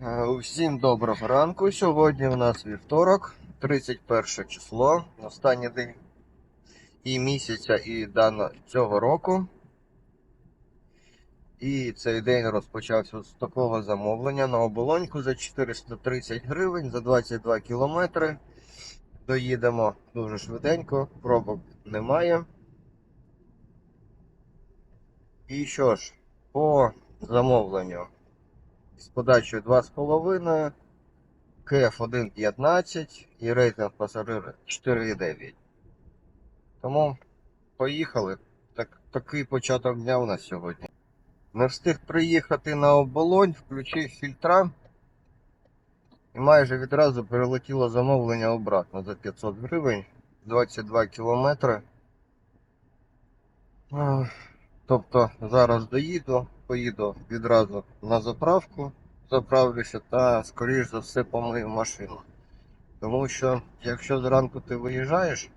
Е, Усім доброго ранку. Сьогодні у нас вівторок, 31 число, останній день і місяця, і дано цього року. І цей день розпочався з такого замовлення на оболоньку за 430 гривень за 22 кілометри. Доїдемо дуже швиденько, пробок немає. І що ж, по замовленню з подачею 2,5, КФ 1,15 і рейтинг пасажира 4,9. Тому поїхали. Так, такий початок дня у нас сьогодні. Не встиг приїхати на оболонь, включив фільтра. І майже відразу перелетіло замовлення обратно за 500 гривень, 22 кілометри. Тобто зараз доїду, поїду відразу на заправку, заправлюся та, скоріш за все, помию машину. Тому що, якщо зранку ти виїжджаєш,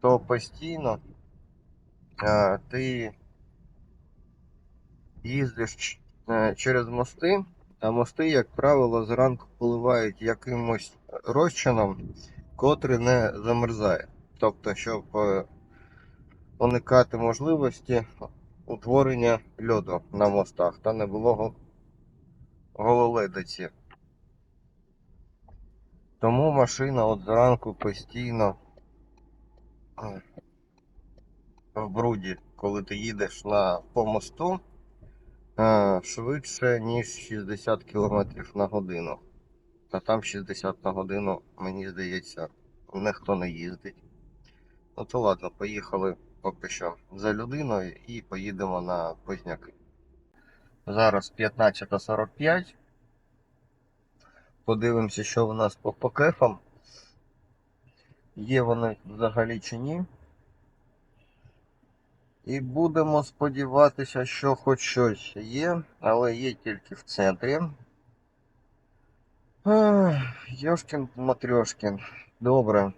то постійно а, ти їздиш е, через мости, а мости, як правило, зранку поливають якимось розчином, котрий не замерзає. Тобто, щоб е, уникати можливості утворення льоду на мостах та не було гололедиці. Тому машина от зранку постійно в бруді, коли ти їдеш на, по мосту швидше, ніж 60 км на годину. Та там 60 на годину, мені здається, ніхто не їздить. Ну то ладно, поїхали поки що за людиною і поїдемо на Позняки. Зараз 15.45. Подивимося, що в нас по, по кефам. Є вони взагалі чи ні. І будемо сподіватися, що хоч щось є, але є тільки в центрі. Йошкін Матрьошкін. Добре.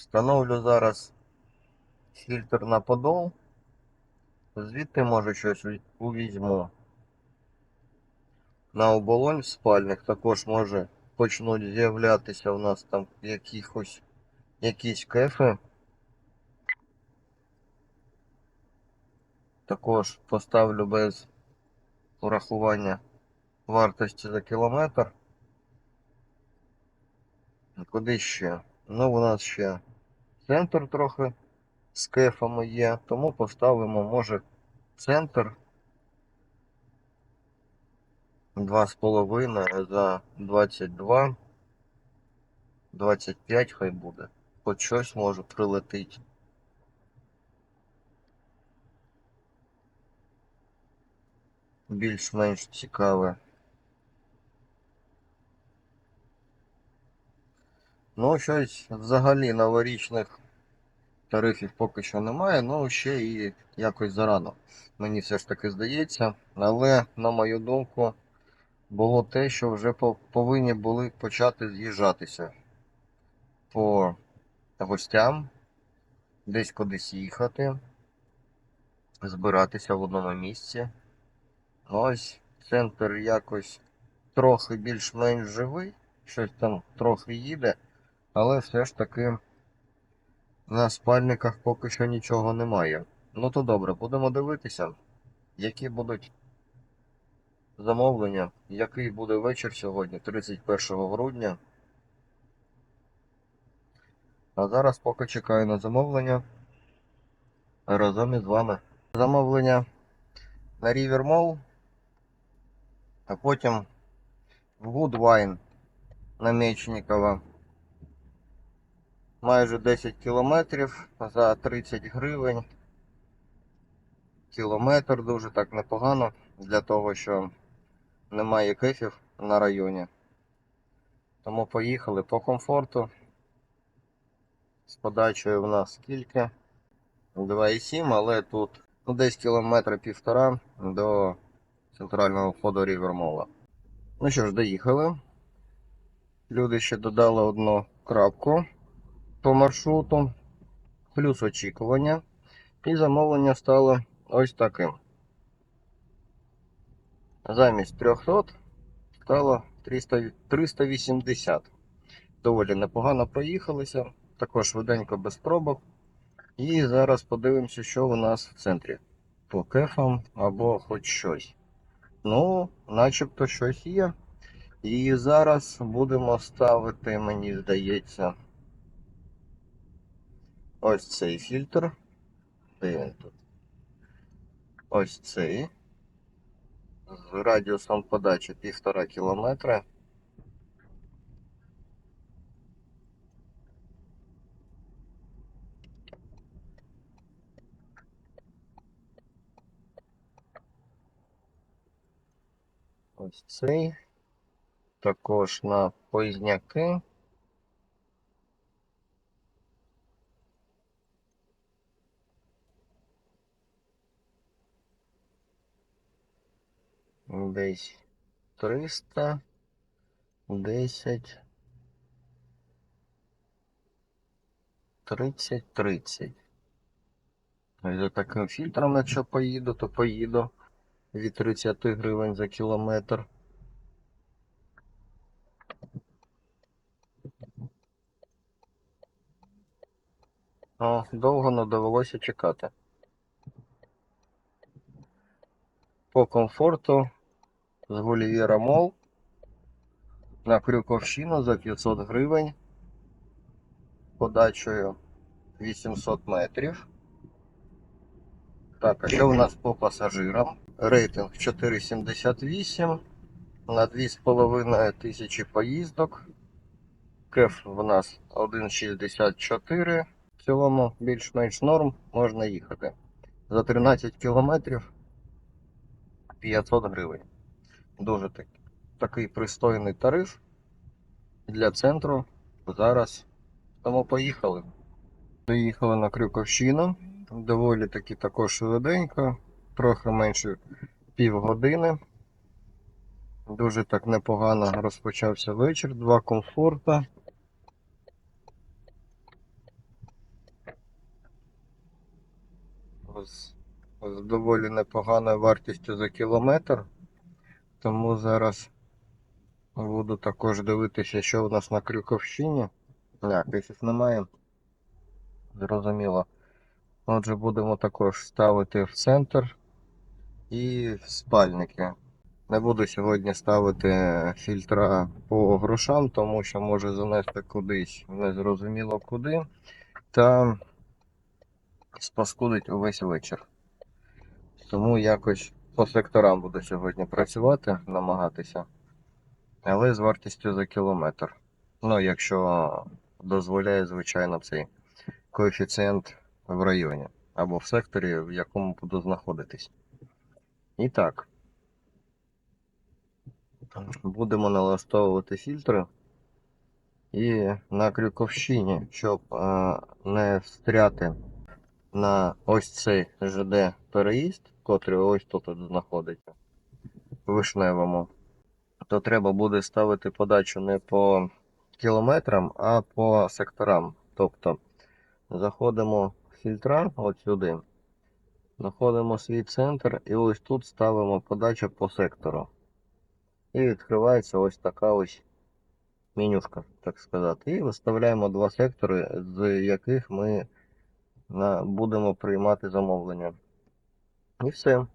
Встановлю зараз фільтр на подол. Звідти може щось увізьму. На оболонь в спальник також може почнуть з'являтися у нас там якихось якісь кефи. Також поставлю без урахування вартості за кілометр. Куди ще? Ну, у нас ще центр трохи з кефами є, тому поставимо, може, центр 2,5 за 22, 25 хай буде. Хоч щось може прилетить. Більш-менш цікаве. Ну, щось взагалі новорічних тарифів поки що немає, ну ще і якось зарано. Мені все ж таки здається. Але, на мою думку, було те, що вже повинні були почати з'їжджатися по гостям, десь кудись їхати, збиратися в одному місці. Ось центр якось трохи більш-менш живий, щось там трохи їде, але все ж таки на спальниках поки що нічого немає. Ну то добре, будемо дивитися, які будуть замовлення, який буде вечір сьогодні, 31 грудня. А зараз поки чекаю на замовлення разом із вами. Замовлення на River Mall, а потім в Woodwine на Мечникова. Майже 10 кілометрів за 30 гривень. Кілометр дуже так непогано для того, що немає кефів на районі. Тому поїхали по комфорту. З подачею в нас скільки? 2,7, але тут ну, десь кілометра півтора до центрального входу Рівермола. Ну що ж, доїхали. Люди ще додали одну крапку по маршруту, плюс очікування. І замовлення стало ось таким. замість 300 стало 300, 380. Доволі непогано проїхалися, також швиденько без пробок. І зараз подивимося, що у нас в центрі. По кефам або хоч щось. Ну, начебто щось є. І зараз будемо ставити, мені здається, ось цей фільтр. Де він тут? Ось цей. З радіусом подачі 1,5 кілометра. Ось цей. Також на позняки. Десь 300, 10, 30, 30. Ось За таким фільтром, якщо поїду, то поїду від 30 гривень за кілометр. О, довго не довелося чекати. По комфорту з Гулівера Мол на Крюковщину за 500 гривень подачею 800 метрів. Так, а що у нас по пасажирам? Рейтинг 4,78 на 2,5 тисячі поїздок. Кеф в нас 1,64. В цілому більш-менш норм можна їхати. За 13 кілометрів 500 гривень. Дуже так, такий пристойний тариф для центру. Зараз тому поїхали. Доїхали на Крюковщину. Доволі таки також швиденько, трохи менше півгодини. Дуже так непогано розпочався вечір, два комфорта. З, з доволі непоганою вартістю за кілометр. Тому зараз буду також дивитися, що у нас на Крюковщині. Так, якщо немає. Зрозуміло. Отже, будемо також ставити в центр і в спальники. Не буду сьогодні ставити фільтра по грошам, тому що може занести кудись незрозуміло куди. Та спаскудить увесь вечір. Тому якось по секторам буду сьогодні працювати, намагатися. Але з вартістю за кілометр. Ну, якщо дозволяє, звичайно, цей коефіцієнт в районі або в секторі, в якому буду знаходитись. І так. Будемо налаштовувати фільтри. І на Крюковщині, щоб е, не встряти на ось цей ЖД переїзд, котрий ось тут знаходиться, вишневому, то треба буде ставити подачу не по кілометрам, а по секторам. Тобто заходимо в фільтра от сюди, знаходимо свій центр і ось тут ставимо подачу по сектору. І відкривається ось така ось менюшка, так сказати. І виставляємо два сектори, з яких ми на, будемо приймати замовлення. І все.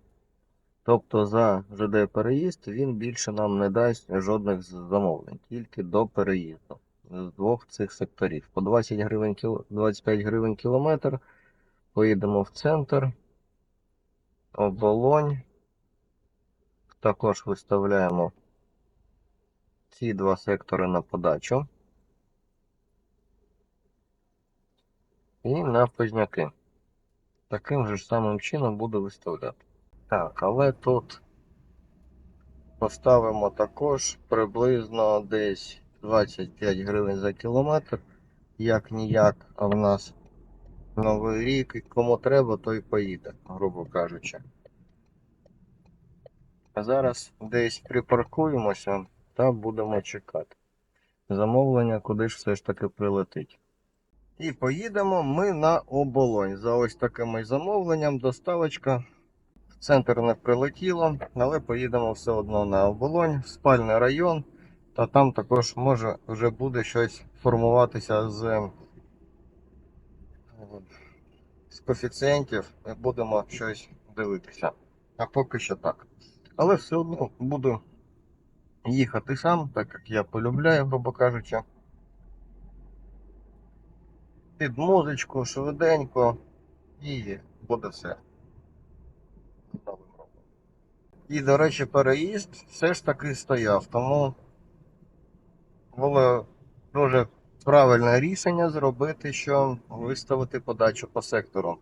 Тобто за ЖД переїзд він більше нам не дасть жодних замовлень, тільки до переїзду з двох цих секторів. По 20 гривень, 25 гривень кілометр. Поїдемо в центр. Оболонь. Також виставляємо ці два сектори на подачу. І на позняки. Таким же ж самим чином буду виставляти. Так, але тут поставимо також приблизно десь 25 гривень за кілометр. Як ніяк, а в нас новий рік, і кому треба, той поїде, грубо кажучи. А зараз десь припаркуємося та будемо чекати. Замовлення куди ж все ж таки прилетить. І поїдемо ми на оболонь. За ось таким замовленням доставочка в центр не прилетіло, але поїдемо все одно на оболонь, в спальний район. Та там також може вже буде щось формуватися з, з коефіцієнтів. Будемо щось дивитися. А поки що так. Але все одно буду їхати сам, так як я полюбляю, грубо кажучи. Під музичку, швиденько, і буде все. І, до речі, переїзд все ж таки стояв, тому було дуже правильне рішення зробити, що виставити подачу по сектору.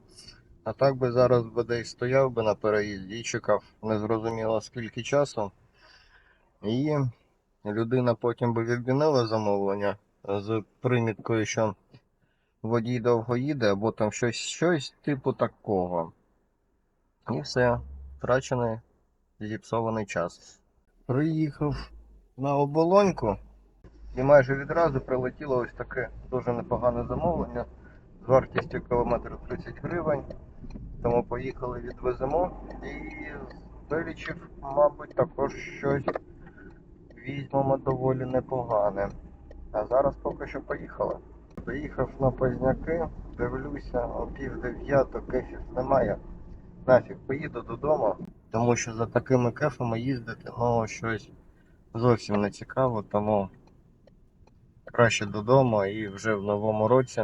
А так би зараз десь стояв би на переїзді і чекав незрозуміло скільки часу. І людина потім би відмінила замовлення з приміткою, що водій довго їде, або там щось, щось типу такого. І все, втрачений, зіпсований час. Приїхав на оболоньку і майже відразу прилетіло ось таке дуже непогане замовлення з вартістю кілометр 30 гривень. Тому поїхали, відвеземо і вирішив, мабуть, також щось візьмемо доволі непогане. А зараз поки що поїхали. Приїхав на Позняки, дивлюся, о пів дев'ято кефів немає. Нафіг, поїду додому, тому що за такими кефами їздити, ну щось зовсім не цікаво, тому краще додому і вже в новому році.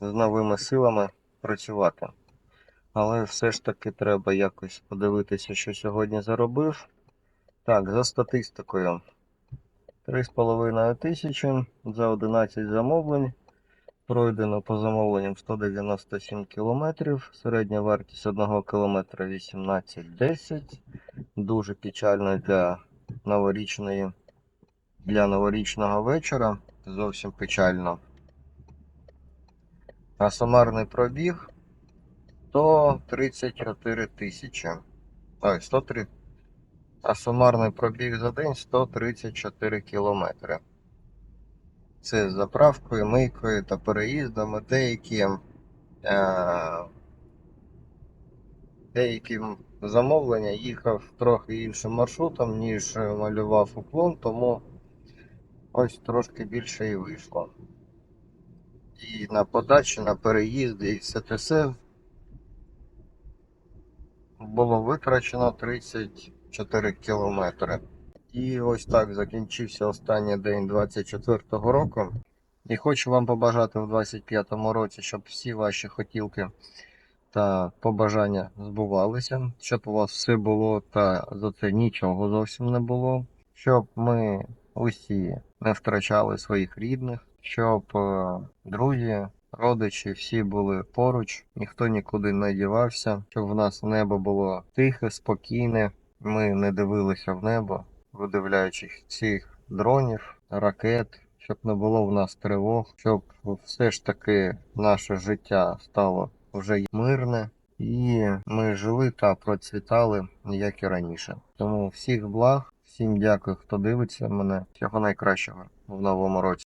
З новими силами працювати. Але все ж таки треба якось подивитися, що сьогодні заробив. Так, за статистикою. 3,5 тисячі за 11 замовлень. Пройдено по замовленням 197 кілометрів. Середня вартість 1 кілометра 18,10. Дуже печально для новорічної для новорічного вечора. Зовсім печально. А сумарний пробіг 134 тисячі. Ой, 103. А сумарний пробіг за день 134 кілометри. Це з заправкою, мийкою та переїздами. Деякі, е, деякі замовлення їхав трохи іншим маршрутом, ніж малював уклон, тому ось трошки більше і вийшло. І на подачі, на переїзди, і все те все було витрачено 34 кілометри. І ось так закінчився останній день 24-го року. І хочу вам побажати в 25-му році, щоб всі ваші хотілки та побажання збувалися, щоб у вас все було та за це нічого зовсім не було, щоб ми усі не втрачали своїх рідних, щоб е, друзі, родичі всі були поруч, ніхто нікуди не дівався, щоб в нас небо було тихе, спокійне. Ми не дивилися в небо, видивляючись цих дронів, ракет, щоб не було в нас тривог, щоб все ж таки наше життя стало вже мирне. І ми жили та процвітали, як і раніше. Тому всіх благ, всім дякую, хто дивиться мене. Всього найкращого в новому році.